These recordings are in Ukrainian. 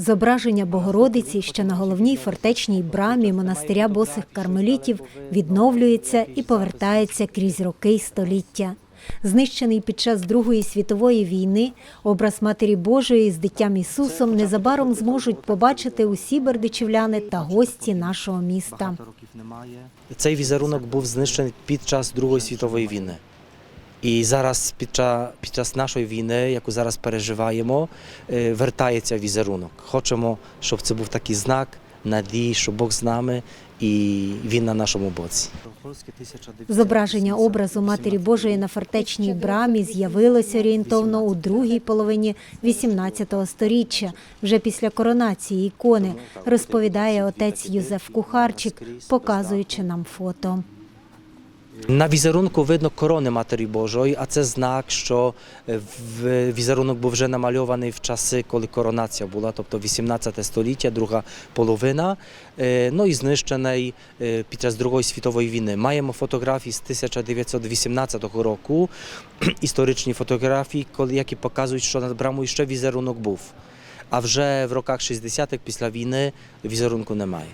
Зображення Богородиці, що на головній фортечній брамі монастиря босих кармелітів, відновлюється і повертається крізь роки й століття. Знищений під час Другої світової війни, образ Матері Божої з дитям Ісусом незабаром зможуть побачити усі бердичівляни та гості нашого міста. Цей візерунок був знищений під час Другої світової війни. І зараз під час, під час нашої війни, яку зараз переживаємо, е, вертається візерунок. Хочемо, щоб це був такий знак надії, що Бог з нами і Він на нашому боці. Зображення образу Матері Божої на фортечній брамі з'явилося орієнтовно у другій половині XVIII століття, вже після коронації ікони, розповідає отець Юзеф Кухарчик, показуючи нам фото. На візерунку видно корони Матері Божої, а це знак, що е, візерунок був вже намальований в часи, коли коронація була, тобто 18 століття, друга половина, е, ну і знищений е, під час Другої світової війни. Маємо фотографії з 1918 року, історичні фотографії, які показують, що над брамою ще візерунок був. А вже в роках 60-х після війни візерунку немає.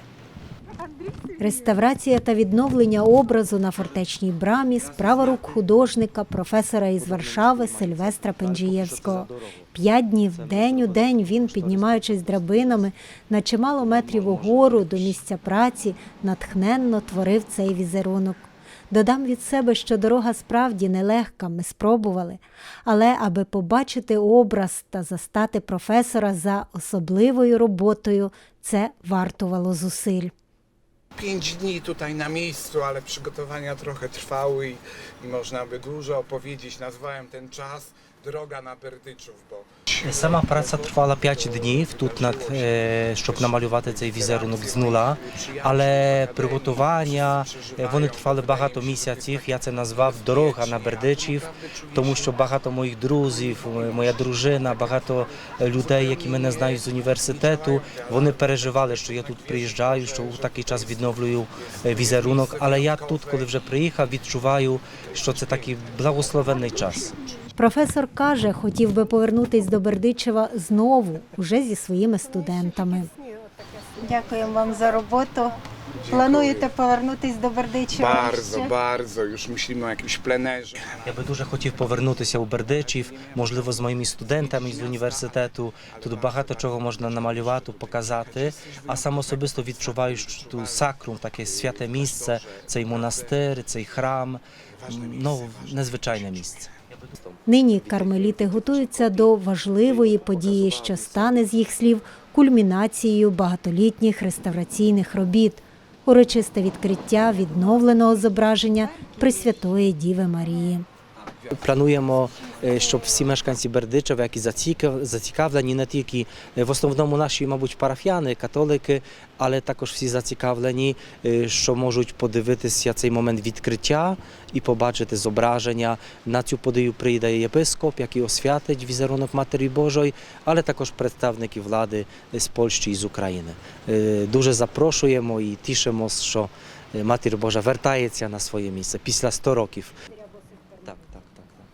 Реставрація та відновлення образу на фортечній брамі справа рук художника, професора із Варшави Сильвестра Пенджієвського. П'ять днів день у день він, піднімаючись драбинами на чимало метрів угору до місця праці, натхненно творив цей візерунок. Додам від себе, що дорога справді нелегка, ми спробували. Але аби побачити образ та застати професора за особливою роботою, це вартувало зусиль. Pięć dni tutaj na miejscu, ale przygotowania trochę trwały i, i można by dużo opowiedzieć. Nazwałem ten czas Droga na Berdyczów, bo Сама праця тривала 5 днів тут, над, е, щоб намалювати цей візерунок з нуля, але приготування е, вони тривали багато місяців. Я це назвав дорога на Бердичів, тому що багато моїх друзів, е, моя дружина, багато е, людей, які мене знають з університету, вони переживали, що я тут приїжджаю, що у такий час відновлюю е, візерунок. Але я тут, коли вже приїхав, відчуваю, що це такий благословенний час. Професор каже, хотів би повернутись до Бердичева знову, уже зі своїми студентами. Дякуємо вам за роботу. Плануєте повернутись до Бердичева? ще? bardzo już myślimy o jakimś. Я би дуже хотів повернутися у Бердичів, можливо, з моїми студентами з університету. Тут багато чого можна намалювати, показати. А сам особисто відчуваю, що тут сакрум, таке святе місце, цей монастир, цей храм. Ну, незвичайне місце. Нині кармеліти готуються до важливої події, що стане з їх слів кульмінацією багатолітніх реставраційних робіт. Урочисте відкриття відновленого зображення Пресвятої Діви Марії. Плануємо, е, щоб всі мешканці Бердичева, які зацікавлені, не тільки е, в основному наші, мабуть, парафіяни, католики, але також всі зацікавлені, е, що можуть подивитися цей момент відкриття і побачити зображення. На цю подію прийде єпископ, який освятить візерунок Матері Божої, але також представники влади з Польщі і з України. Е, Дуже запрошуємо і тішимося, що е, Матір Божа вертається на своє місце після 100 років.